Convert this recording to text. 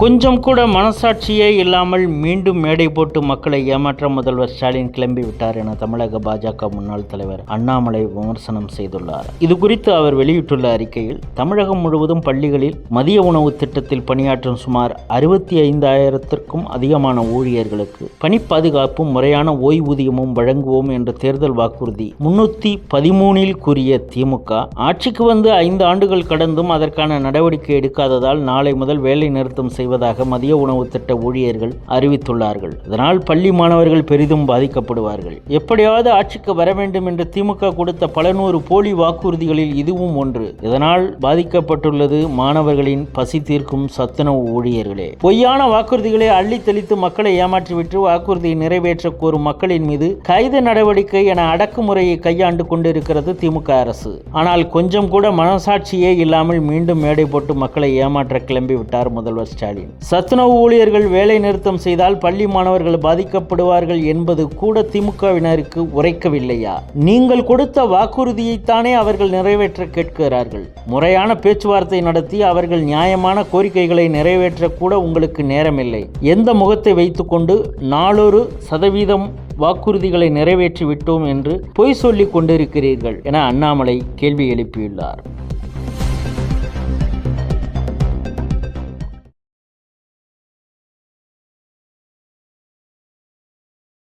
கொஞ்சம் கூட மனசாட்சியே இல்லாமல் மீண்டும் மேடை போட்டு மக்களை ஏமாற்ற முதல்வர் ஸ்டாலின் கிளம்பி விட்டார் என தமிழக பாஜக முன்னாள் தலைவர் அண்ணாமலை விமர்சனம் செய்துள்ளார். இது குறித்து அவர் வெளியிட்டுள்ள அறிக்கையில் தமிழகம் முழுவதும் பள்ளிகளில் மதிய உணவு திட்டத்தில் பணியாற்றும் சுமார் அறுபத்தி ஐந்தாயிரத்திற்கும் அதிகமான ஊழியர்களுக்கு பணி பாதுகாப்பும் முறையான ஓய்வூதியமும் வழங்குவோம் என்ற தேர்தல் வாக்குறுதி முன்னூத்தி பதிமூனில் கூறிய திமுக ஆட்சிக்கு வந்து ஐந்து ஆண்டுகள் கடந்தும் அதற்கான நடவடிக்கை எடுக்காததால் நாளை முதல் வேலை நிறுத்தம் செய்ய செய்வதாக மதிய உணவு திட்ட ஊழியர்கள் அறிவித்துள்ளார்கள். இதனால் பள்ளி மாணவர்கள் பெரிதும் பாதிக்கப்படுவார்கள். எப்படியாவது ஆட்சிக்கு வர வேண்டும் என்று திமுக கொடுத்த பல நூறு போலி வாக்குறுதிகளில் இதுவும் ஒன்று. இதனால் பாதிக்கப்பட்டுள்ளது மாணவர்களின் பசி தீர்க்கும் சத்துணவு ஊழியர்களே. பொய்யான வாக்குறுதிகளை அள்ளி தெளித்து மக்களை ஏமாற்றிவிட்டு வாக்குறுதியை நிறைவேற்ற கோரும் மக்களின் மீது கைது நடவடிக்கை என அடக்குமுறையை கையாண்டு கொண்டிருக்கிறது திமுக அரசு. ஆனால் கொஞ்சம் கூட மனசாட்சியே இல்லாமல் மீண்டும் மேடை போட்டு மக்களை ஏமாற்ற கிளம்பி விட்டார் முதல்வர் ஸ்டாலின். சத்துணவு ஊழியர்கள் வேலை நிறுத்தம் செய்தால் பள்ளி மாணவர்கள் பாதிக்கப்படுவார்கள் என்பது கூட திமுகவினருக்கு உரைக்கவில்லையா? நீங்கள் கொடுத்த வாக்குறுதியைத்தானே அவர்கள் நிறைவேற்ற கேட்கிறார்கள். முறையான பேச்சுவார்த்தை நடத்தி அவர்கள் நியாயமான கோரிக்கைகளை நிறைவேற்ற கூட உங்களுக்கு நேரமில்லை. எந்த முகத்தை வைத்துக்கொண்டு நாளொரு சதவீதம் வாக்குறுதிகளை நிறைவேற்றி விட்டோம் என்று பொய் சொல்லிக் கொண்டிருக்கிறீர்கள் என அண்ணாமலை கேள்வி எழுப்பியுள்ளார்.